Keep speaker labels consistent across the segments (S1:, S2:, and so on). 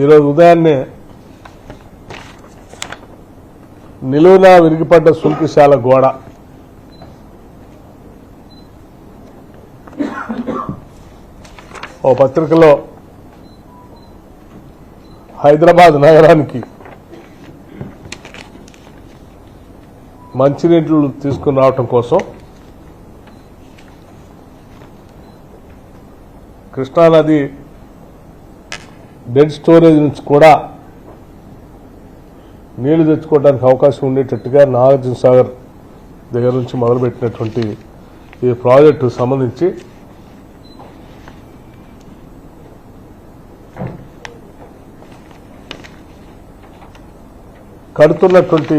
S1: ఈరోజు ఉదయాన్నే నిలువున విరిగిపడ్డ సుంకిశాల గోడ. ఓ పత్రికలో హైదరాబాద్ నగరానికి మంచినీళ్ళు తీసుకుని రావటం కోసం కృష్ణానది డెడ్ స్టోరేజ్ నుంచి కూడా నీళ్ళు తెచ్చుకోవడానికి అవకాశం ఉండేటట్టుగా నాగార్జున సాగర్ దగ్గర నుంచి మొదలుపెట్టినటువంటి ఈ ప్రాజెక్టు సంబంధించి కడుతున్నటువంటి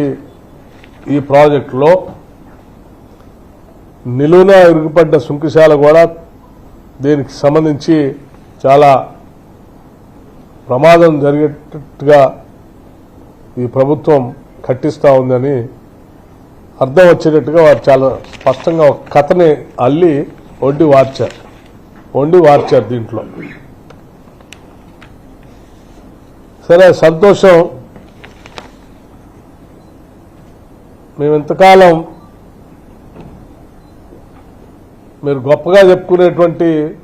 S1: ఈ ప్రాజెక్టులో నిలువున ఇరుగుపడ్డ సుంకిశాల కూడా దీనికి సంబంధించి చాలా ప్రమాదం జరిగేటట్టుగా ఈ ప్రభుత్వం కట్టిస్తూ ఉందని అర్థం వచ్చేటట్టుగా వారు చాలా స్పష్టంగా ఒక కథని అల్లి వండి వార్చారు. వండి వార్చారు దీంట్లో. సరే సంతోషం. మేము ఇంతకాలం మీరు గొప్పగా చెప్పుకునేటువంటి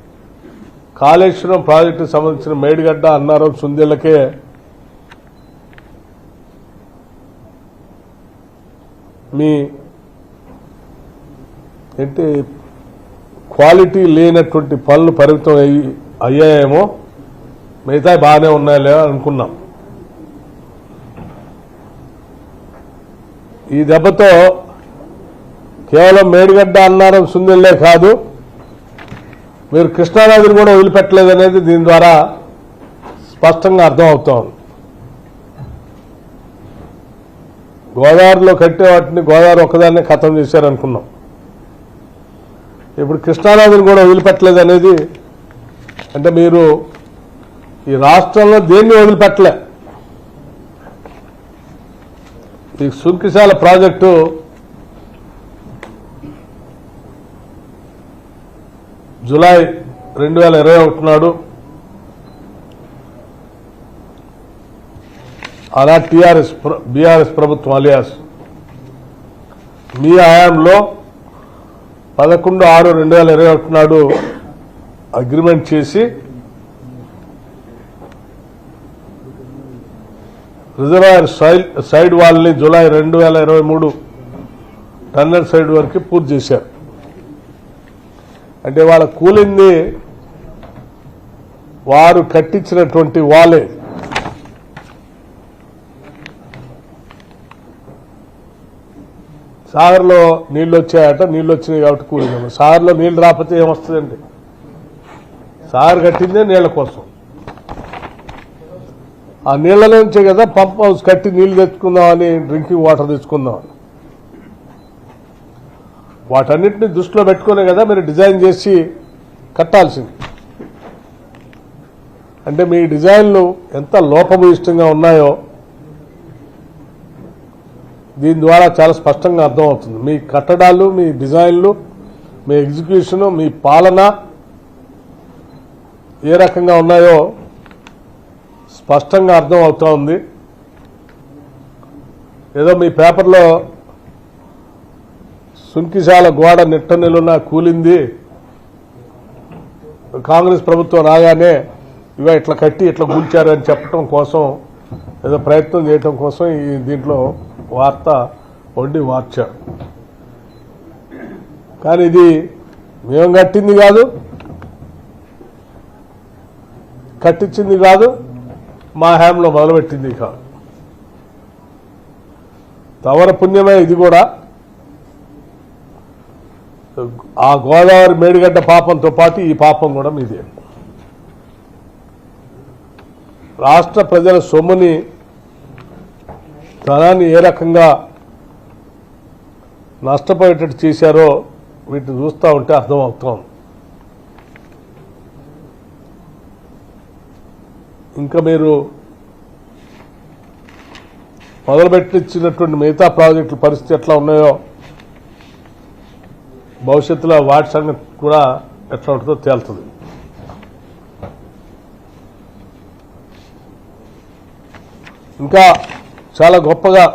S1: కాళేశ్వరం ప్రాజెక్టుకు సంబంధించిన మేడిగడ్డ అన్నారం సుందెలకే మీ ఏంటి క్వాలిటీ లేనటువంటి పనులు పరిమితం అయ్యి అయ్యాయేమో మిగతా బాగానే ఉన్నాయలే అనుకున్నాం. ఈ దెబ్బతో కేవలం మేడిగడ్డ అన్నారం సుందెల్లే కాదు మీరు కృష్ణానదిని కూడా వదిలిపెట్టలేదు అనేది దీని ద్వారా స్పష్టంగా అర్థం ఉంది గోదావరిలో కట్టే వాటిని గోదావరి ఒక్కదాన్నే ఖతం చేశారనుకున్నాం. ఇప్పుడు కృష్ణానదిని కూడా వదిలిపెట్టలేదు అనేది అంటే మీరు ఈ రాష్ట్రంలో దేన్ని వదిలిపెట్టలే? ఈ సుంకిశాల ప్రాజెక్టు జులై రెండు వేల ఇరవై ఒకటి నాడు అలా టీఆర్ఎస్ బీఆర్ఎస్ ప్రభుత్వం అలియాస్. మీ హయాంలో పదకొండు ఆరు రెండు వేల ఇరవై ఒకటి నాడు అగ్రిమెంట్ చేసి రిజర్వాయర్ సైడ్ సైడ్ వాల్ని జులై రెండు వేల ఇరవై మూడు టన్నర్ సైడ్ వరకు పూర్తి చేశారు. అంటే వాళ్ళ కూలింది వారు కట్టించినటువంటి వాలే సాగర్లో నీళ్ళు వచ్చాయట నీళ్ళు వచ్చినాయి కాబట్టి కూలిందమ్మ సాగర్లో నీళ్ళు రాకపోతే ఏమొస్తుందండి? సాగర్ కట్టిందే నీళ్ళ కోసం. ఆ నీళ్ళ నుంచే కదా పంప్ హౌస్ కట్టి నీళ్ళు తెచ్చుకుందామని డ్రింకింగ్ వాటర్ తెచ్చుకుందామని. వాటన్నిటిని దృష్టిలో పెట్టుకునే కదా మీరు డిజైన్ చేసి కట్టాల్సింది. అంటే మీ డిజైన్లు ఎంత లోపభూయిష్టంగా ఉన్నాయో దీని ద్వారా చాలా స్పష్టంగా అర్థమవుతుంది. మీ కట్టడాలు మీ డిజైన్లు మీ ఎగ్జిక్యూషను మీ పాలన ఏ రకంగా ఉన్నాయో స్పష్టంగా అర్థం అవుతా ఉంది. ఏదో మీ పేపర్లో సుంకిశాల గోడ నిట్ట నిలున కూలింది. కాంగ్రెస్ ప్రభుత్వం రాగానే ఇవ ఇట్లా కట్టి ఇట్లా కూల్చారు అని చెప్పడం కోసం ఏదో ప్రయత్నం చేయటం కోసం ఈ దీంట్లో వార్త వండి మార్చారు కానీ ఇది మేము కట్టింది కాదు. కట్టించింది కాదు. మా హ్యాంలో మొదలుపెట్టింది కాదు తవర పుణ్యమే ఇది కూడా. ఆ గోదావరి మేడిగడ్డ పాపంతో పాటు ఈ పాపం కూడా మీదే. రాష్ట్ర ప్రజల సొమ్ముని ధనాన్ని ఏ రకంగా నష్టపోయేటట్టు చేశారో వీటిని చూస్తూ ఉంటే అర్థమవుతాం. ఇంకా మీరు మొదలుపెట్టించినటువంటి మిగతా ప్రాజెక్టుల పరిస్థితి ఎట్లా ఉన్నాయో భవిష్యత్తులో వాటి సంగతి కూడా ఎట్లా ఉంటుందో తేలుతుంది. ఇంకా చాలా గొప్పగా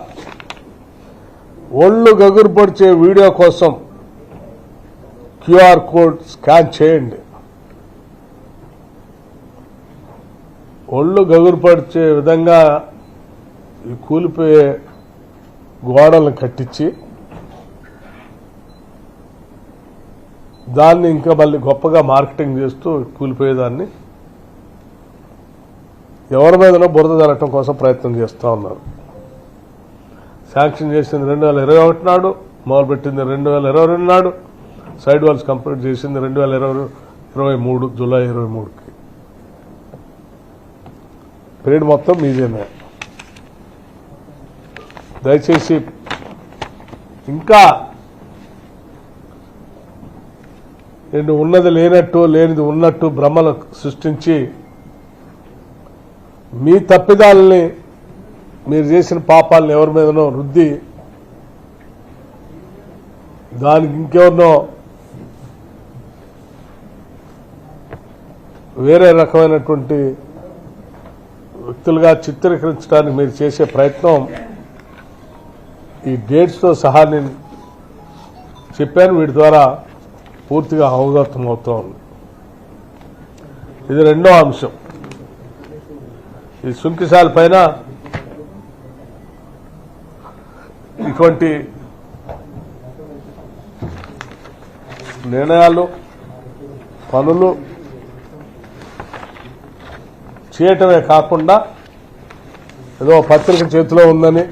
S1: ఒళ్ళు గగురు పొడిచే వీడియో కోసం క్యూఆర్ కోడ్ స్కాన్ చేయండి. ఒళ్ళు గగురుపరిచే విధంగా ఈ కూలిపోయే గోడలను కట్టించి దాన్ని ఇంకా మళ్ళీ గొప్పగా మార్కెటింగ్ చేస్తూ కూలిపోయేదాన్ని. ఎవరి మీదనో బురద జరగటం కోసం ప్రయత్నం చేస్తూ ఉన్నారు. శాంక్షన్ చేసింది రెండు వేల ఇరవై ఒకటి నాడు మొదలుపెట్టింది రెండు వేల ఇరవై రెండు నాడు సైడ్ వాల్స్ కంప్లీట్ చేసింది రెండు వేల ఇరవై ఇరవై మూడు జూలై ఇరవై మూడుకి. పీరియడ్ మొత్తం మీదేనే. దయచేసి ఇంకా నేను ఉన్నది లేనట్టు లేనిది ఉన్నట్టు భ్రమలు సృష్టించి మీ తప్పిదాలని మీరు చేసిన పాపాలను ఎవరి మీదనో రుద్ది దానికి ఇంకెవరినో వేరే రకమైనటువంటి వ్యక్తులుగా చిత్రీకరించడానికి మీరు చేసే ప్రయత్నం ఈ డేట్స్తో సహా నేను చెప్పాను. వీటి ద్వారా పూర్తిగా అవగతం అవుతూ ఉంది ఇది రెండో అంశం. ఈ సుంకిశాల పైన ఇటువంటి నిర్ణయాలు పనులు చేయటమే కాకుండా ఏదో పత్రిక చేతిలో ఉందని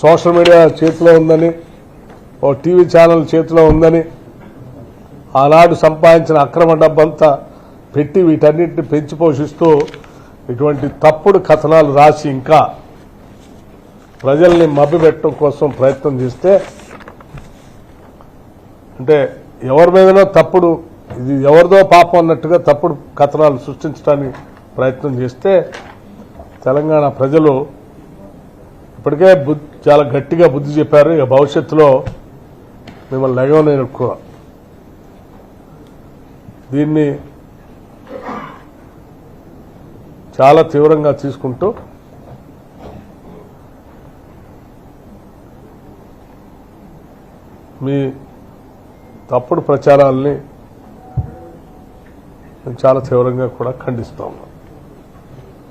S1: సోషల్ మీడియా చేతిలో ఉందని ఓ టీవీ ఛానల్ చేతిలో ఉందని ఆనాడు సంపాదించిన అక్రమ డబ్బంతా పెట్టి వీటన్నిటిని పెంచి పోషిస్తూ ఇటువంటి తప్పుడు కథనాలు రాసి ఇంకా ప్రజల్ని మభ్యపెట్టడం కోసం ప్రయత్నం చేస్తే అంటే ఎవరి మీదనో తప్పుడు ఇది ఎవరిదో పాపం అన్నట్టుగా తప్పుడు కథనాలు సృష్టించడానికి ప్రయత్నం చేస్తే తెలంగాణ ప్రజలు ఇప్పటికే బుద్ధి చాలా గట్టిగా బుద్ధి చెప్పారు. ఇక భవిష్యత్తులో మిమ్మల్ని లెగవలేను కూడా దీన్ని చాలా తీవ్రంగా తీసుకుంటూ మీ తప్పుడు ప్రచారాల్ని మేము చాలా తీవ్రంగా కూడా ఖండిస్తాము ఉన్నాం.